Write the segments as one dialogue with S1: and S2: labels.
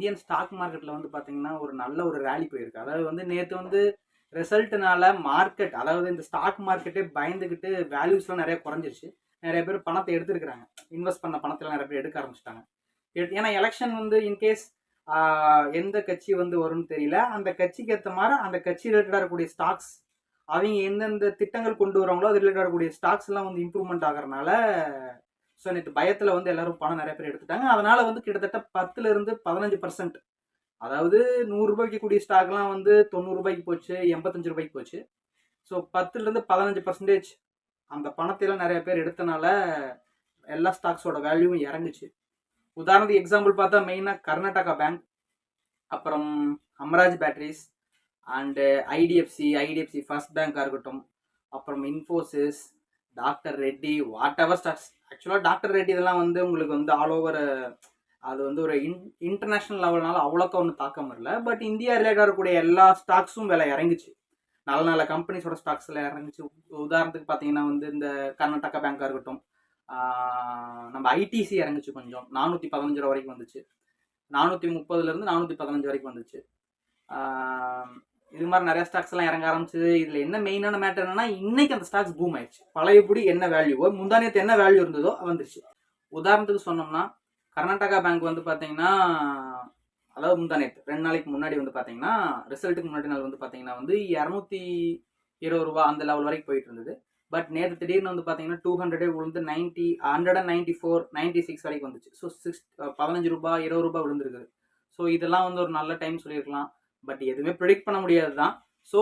S1: Indian stock மார்க்கெட்டில் வந்து பார்த்தீங்கன்னா ஒரு நல்ல ஒரு ரேலி போயிருக்கு. அதாவது வந்து நேற்று வந்து ரிசல்ட்னால மார்க்கெட் அதாவது இந்த ஸ்டாக் மார்க்கெட்டே பயந்துக்கிட்டு வேல்யூஸ்லாம் நிறைய குறைஞ்சிருச்சு. நிறைய பேர் பணத்தை எடுத்துருக்குறாங்க. இன்வெஸ்ட் பண்ண பணத்தில் நிறைய பேர் எடுக்க ஆரம்பிச்சிட்டாங்க. ஏன்னா எலெக்ஷன் வந்து இன்கேஸ் எந்த கட்சி வந்து வரும்னு தெரியல. அந்த கட்சிக்கு ஏற்ற மாதிரி அந்த கட்சி ரிலேட்டடாக இருக்கக்கூடிய ஸ்டாக்ஸ் அவங்க எந்தெந்த திட்டங்கள் கொண்டு வராங்களோ அது ரிலேட்டடாக இருக்கக்கூடிய ஸ்டாக்ஸ் எல்லாம் வந்து இம்ப்ரூவ்மெண்ட் ஆகிறனால ஸோ நேற்று பயத்தில் வந்து எல்லாரும் பணம் நிறைய பேர் எடுத்துட்டாங்க. அதனால் வந்து கிட்டத்தட்ட பத்துலேருந்து பதினஞ்சு பர்சன்ட் அதாவது நூறுரூபாய்க்கு கூடிய ஸ்டாக்லாம் வந்து தொண்ணூறுரூபாய்க்கு போச்சு எண்பத்தஞ்சு ரூபாய்க்கு போச்சு. ஸோ பத்துலேருந்து பதினஞ்சு பர்சன்டேஜ் அந்த பணத்தையெல்லாம் நிறைய பேர் எடுத்தனால எல்லா ஸ்டாக்ஸோட வேல்யூவும் இறங்குச்சு. உதாரணத்துக்கு எக்ஸாம்பிள் பார்த்தா மெயினாக கர்நாடகா பேங்க் அப்புறம் Amaraj batteries and IDFC IDFC first பேங்காக இருக்கட்டும் அப்புறம் Infosys doctor Reddy whatever stocks ஆக்சுவலாக டாக்டர் ரெட்டி இதெல்லாம் வந்து உங்களுக்கு வந்து ஆல் ஓவர் அது வந்து ஒரு இன் இன்டர்நேஷ்னல் லெவல்னால அவ்வளோக்கா ஒன்றும் தாக்கம் வரல. பட் இந்தியா ரிலேட்டாக இருக்கக்கூடிய எல்லா ஸ்டாக்ஸும் விலை இறங்குச்சு. நல்ல நல்ல கம்பெனிஸோட ஸ்டாக்ஸில் இறங்குச்சு. உதாரணத்துக்கு பார்த்தீங்கன்னா வந்து இந்த கர்நாடகா பேங்காக இருக்கட்டும் நம்ம ஐடிசி இறங்குச்சு கொஞ்சம். நானூற்றி பதினஞ்சு ரூபா வரைக்கும் வந்துச்சு. நானூற்றி முப்பதுலேருந்து நானூற்றி பதினஞ்சு வரைக்கும் வந்துச்சு. இது மாதிரி நிறைய ஸ்டாக்ஸ் எல்லாம் இறங்க ஆரம்பிச்சு இதில் என்ன மெயினான மேட்டர் என்னன்னா இன்னைக்கு அந்த ஸ்டாக்ஸ் பூம் ஆயிடுச்சு. பழையபடி என்ன வேல்யூவோ முந்தானியத்து என்ன வேல்யூ இருந்ததோ வந்துருச்சு. உதாரணத்துக்கு சொன்னோம்னா கர்நாடகா பேங்க் வந்து பார்த்தீங்கன்னா அதாவது முந்தானியத்து ரெண்டு நாளைக்கு முன்னாடி வந்து பார்த்தீங்கன்னா ரிசல்ட்டுக்கு முன்னாடி நாள் வந்து பார்த்தீங்கன்னா வந்து இரநூத்தி இருபது ரூபா அந்த லெவல் வரைக்கும் போயிட்டு இருந்தது. பட் நேற்று திடீர்னு வந்து பார்த்தீங்கன்னா டூ ஹண்ட்ரடே விழுந்து ninety hundred and ninety four ninety six வரைக்கும் வந்துச்சு. ஸோ சிக்ஸ் பதினஞ்சு ரூபாய் இருபது ரூபாய் விழுந்துருக்குது. ஸோ இதெல்லாம் வந்து ஒரு நல்ல டைம் சொல்லியிருக்கலாம். பட் எதுவுமே ப்ரிடிக்ட் பண்ண முடியாது தான் ஸோ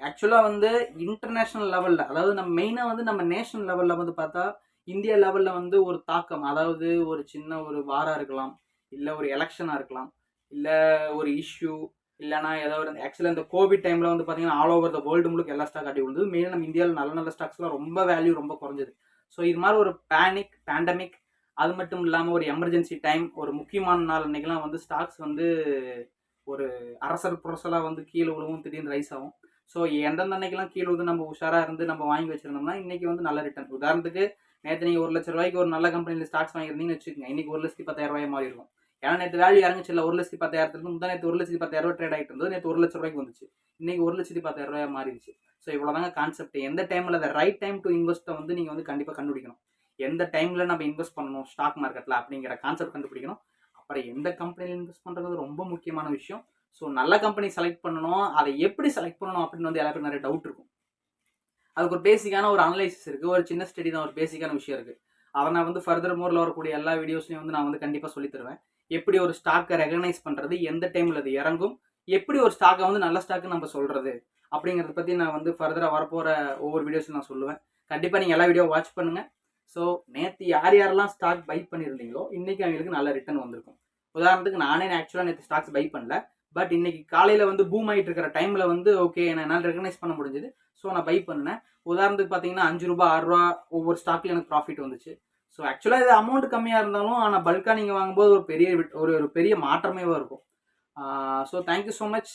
S1: ஆக்சுவலாக வந்து இன்டர்நேஷ்னல் லெவலில் அதாவது நம்ம மெயினாக வந்து நம்ம நேஷனல் லெவலில் வந்து பார்த்தா இந்தியா லெவலில் வந்து ஒரு தாக்கம் அதாவது ஒரு சின்ன ஒரு வாராக இருக்கலாம் இல்லை ஒரு எலெக்ஷனாக இருக்கலாம் இல்லை ஒரு இஷ்யூ இல்லைனா ஏதாவது ஆக்சுவலாக இந்த கோவிட் டைமில் வந்து பார்த்தீங்கன்னா ஆல் ஓவர் த வேர்ல்டு முழுக்க எல்லா ஸ்டாக் அடி விழுந்தது. மெயினாக நம்ம இந்தியாவில் நல்ல நல்ல ஸ்டாக்ஸ்லாம் ரொம்ப வேல்யூ ரொம்ப குறைஞ்சது. ஸோ இது மாதிரி ஒரு பேனிக் பேண்டமிக் அது மட்டும் இல்லாமல் ஒரு எமர்ஜென்சி டைம் ஒரு முக்கியமான நாள் அன்றைக்கெலாம் வந்து ஸ்டாக்ஸ் வந்து ஒரு அரசர் புரசலாக வந்து கீழே விழுவும் திடீர்னு ரைஸ் ஆகும். ஸோ எந்தெந்த அன்னைக்கெல்லாம் கீழே விழுந்து நம்ம உஷாராக இருந்து நம்ம வாங்கி வச்சிருந்தோம்னா இன்றைக்கி வந்து நல்ல ரிட்டர்ன் உதாரணத்துக்கு நேற்று நீங்கள் ஒரு லட்ச ரூபாய்க்கு ஒரு நல்ல கம்பெனியில் ஸ்டாக்ஸ் வாங்கியிருந்தீங்கன்னு வச்சுக்கோங்க. இன்னைக்கு ஒரு லட்சத்தி பத்தாயிரம் ரூபாய் மாறி இருக்கும். ஏன்னா நேற்று வேல்யூ இறங்குச்சு இல்லை ஒரு லட்சத்தி பத்தாயிரத்துக்கு முந்தா நேற்று ஒரு லட்சத்தி பத்தாயிரம் ரூபாய் ட்ரேட் ஆகிட்டு இருந்தது. நேற்று ஒரு லட்ச ரூபாய்க்கு வந்துச்சு. இன்னைக்கு ஒரு லட்சத்தி பத்தாயிரம் ரூபாய் மாறிடுச்சு. ஸோ இவ்வளோதாங்க கான்செப்ட் எந்த டைமில் அந்த ரைட் டைம் டு இன்வெஸ்ட்டை வந்து நீங்கள் வந்து கண்டிப்பாக கண்டுபிடிக்கணும். எந்த டைமில் நம்ம இன்வெஸ்ட் பண்ணணும் ஸ்டாக் மார்க்கெட்டில் அப்படிங்கிற கான்செப்ட் கண்டுபிடிக்கணும். அப்புறம் எந்த கம்பெனியில் இன்வெஸ்ட் பண்ணுறது ரொம்ப முக்கியமான விஷயம். ஸோ நல்ல கம்பெனி செலக்ட் பண்ணணும். அதை எப்படி செலக்ட் பண்ணணும் அப்படின்னு வந்து எல்லாருக்கும் நிறைய டவுட் இருக்கும். அதுக்கு ஒரு பேசிக்கான ஒரு அனலைசிஸ் இருக்குது ஒரு சின்ன ஸ்டடி தான் ஒரு பேசிக்கான விஷயம் இருக்குது அதை நான் வந்து ஃபர்தர் மோரில் வரக்கூடிய எல்லா வீடியோஸ்லையும் வந்து நான் வந்து கண்டிப்பாக சொல்லி தருவேன். எப்படி ஒரு ஸ்டாக்கை ரெகனைஸ் பண்ணுறது எந்த டைமில் அது இறங்கும் எப்படி ஒரு ஸ்டாக்கை வந்து நல்ல ஸ்டாக்கு நம்ம சொல்கிறது அப்படிங்கிறத பற்றி நான் வந்து ஃபர்தராக வரப்போகிற ஒவ்வொரு வீடியோஸும் நான் சொல்லுவேன். கண்டிப்பாக நீங்கள் எல்லா வீடியோ வாட்ச் பண்ணுங்கள் ஸோ நேற்று யார் யாரெல்லாம் ஸ்டாக் பை பண்ணியிருந்தீங்களோ இன்றைக்கி அவங்களுக்கு நல்ல ரிட்டர்ன் வந்திருக்கும். உதாரணத்துக்கு நானே ஆக்சுவலாக நேற்று ஸ்டாக்ஸ் பை பண்ணல. பட் இன்னைக்கு காலையில் வந்து பூம் ஆகிட்டு இருக்கிற டைமில் வந்து ஓகே என்னால் ரெகனைஸ் பண்ண முடிஞ்சது. ஸோ நான் பை பண்ணினேன். உதாரணத்துக்கு பார்த்தீங்கன்னா அஞ்சு ரூபா ஆறு ரூபா ஒவ்வொரு ஸ்டாக்லையும் எனக்கு ப்ராஃபிட் வந்துச்சு. ஸோ ஆக்சுவலாக இது அமௌண்ட் கம்மியாக இருந்தாலும் ஆனால் பல்காக நீங்கள் வாங்கும்போது ஒரு பெரிய ஒரு ஒரு பெரிய மாற்றமே இருக்கும். ஸோ தேங்க்யூ ஸோ மச்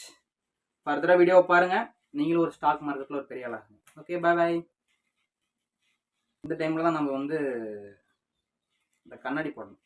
S1: ஃபர்தராக வீடியோவை பாருங்கள் நீங்களும் ஒரு ஸ்டாக் மார்க்கெட்டில் ஒரு பெரிய ஆளாகுங்க ஓகே பாய் பாய் இந்த டைமில் தான் நம்ம வந்து இந்த கண்ணாடி போடணும்.